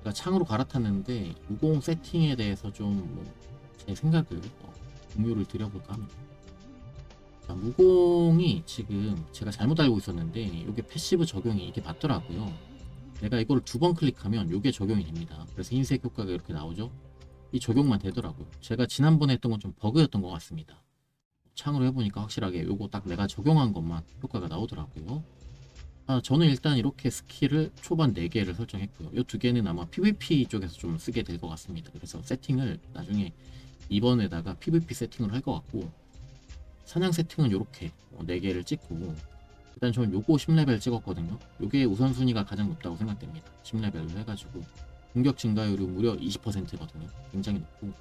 제가 창으로 갈아탔는데 무공 세팅에 대해서 좀 제 생각을 어, 공유를 드려볼까 합니다. 자, 무공이 지금 제가 잘못 알고 있었는데 이게 패시브 적용이 이게 맞더라고요. 내가 이거를 두번 클릭하면 이게 적용이 됩니다. 그래서 흰색 효과가 이렇게 나오죠. 이 적용만 되더라고요. 제가 지난번에 했던 건 좀 버그였던 것 같습니다. 창으로 해보니까 확실하게 요거 딱 내가 적용한 것만 효과가 나오더라고요. 아, 저는 일단 이렇게 스킬을 초반 4개를 설정했고요. 이 두 개는 아마 PVP 쪽에서 좀 쓰게 될 것 같습니다. 그래서 세팅을 나중에 2번에다가 PVP 세팅을 할 것 같고 사냥 세팅은 이렇게 4개를 찍고 일단 저는 요거 10레벨 찍었거든요. 요게 우선순위가 가장 높다고 생각됩니다. 10레벨로 해가지고 공격 증가율이 무려 20%거든요. 굉장히 높고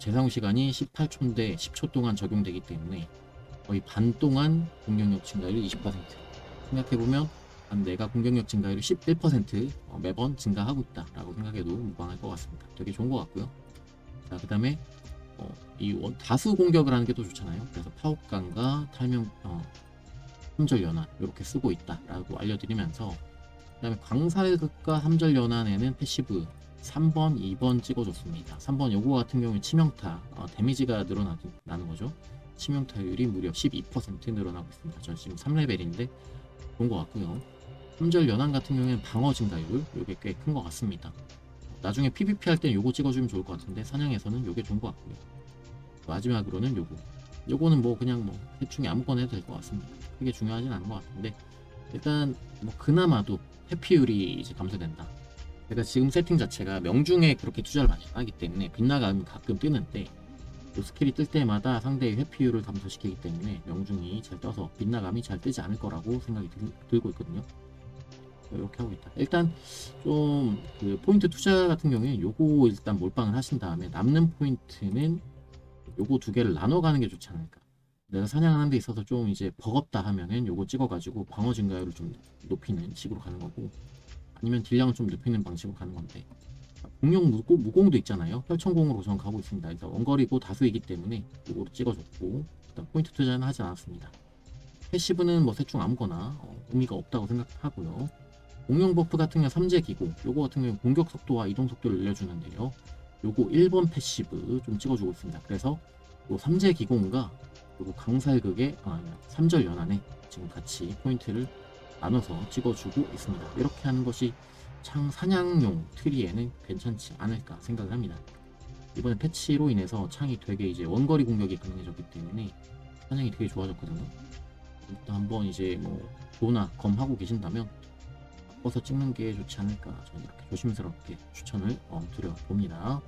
재사용 시간이 18초인데 10초 동안 적용되기 때문에 거의 반 동안 공격력 증가율이 20% 생각해보면 한 내가 공격력 증가율이 11% 어, 매번 증가하고 있다라고 생각해도 무방할 것 같습니다. 되게 좋은 것 같고요. 자, 그 다음에 어, 이 원- 다수 공격을 하는 게 또 좋잖아요. 그래서 파업강과 탈명, 어, 삼절 연한 이렇게 쓰고 있다라고 알려드리면서 그다음에 광살극과 삼절 연한에는 패시브 3번, 2번 찍어줬습니다. 3번 요거 같은 경우에 치명타 어, 데미지가 늘어나는 거죠. 치명타율이 무려 12% 늘어나고 있습니다. 저 지금 3레벨인데 좋은 것 같고요. 3절 연한 같은 경우에는 방어 증가율 요게 꽤 큰 것 같습니다. 나중에 PVP 할땐 요거 찍어주면 좋을 것 같은데 사냥에서는 요게 좋은 것 같고요. 마지막으로는 요거. 요거는 뭐 그냥 뭐 대충 아무거나 해도 될 것 같습니다. 그게 중요하진 않은 것 같은데 일단 뭐 그나마도 회피율이 이제 감소된다. 제가 지금 세팅 자체가 명중에 그렇게 투자를 많이 안 하기 때문에 빗나감이 가끔 뜨는데 요 스킬이 뜰 때마다 상대의 회피율을 감소시키기 때문에 명중이 잘 떠서 빗나감이 잘 뜨지 않을 거라고 생각이 들, 들고 있거든요. 이렇게 하고 있다. 일단 좀 그 포인트 투자 같은 경우에 요거 일단 몰빵을 하신 다음에 남는 포인트는 요거 두 개를 나눠 가는 게 좋지 않을까. 내가 사냥하는 데 있어서 좀 이제 버겁다 하면은 요거 찍어가지고 방어 증가율을 좀 높이는 식으로 가는 거고 아니면 딜량을 좀 높이는 방식으로 가는 건데. 공룡 무공, 무공도 있잖아요. 혈청공으로 저는 가고 있습니다. 일단 원거리고 다수이기 때문에 요거로 찍어줬고 일단 포인트 투자는 하지 않았습니다. 패시브는 뭐셋중 아무거나 어, 의미가 없다고 생각하고요 공룡 버프 같은 경우 삼재 기고 요거 같은 경우 공격 속도와 이동 속도를 늘려주는데요 요거 1번 패시브 좀 찍어주고 있습니다 그래서 요 삼재 기공과 그리고 강살극의 아, 3절 연안에 지금 같이 포인트를 나눠서 찍어주고 있습니다. 이렇게 하는 것이 창 사냥용 트리에는 괜찮지 않을까 생각을 합니다. 이번에 패치로 인해서 창이 되게 이제 원거리 공격이 가능해졌기 때문에 사냥이 되게 좋아졌거든요. 일단 한번 이제 뭐 도나 검 하고 계신다면 바꿔서 찍는 게 좋지 않을까 저는 이렇게 조심스럽게 추천을 어, 드려봅니다.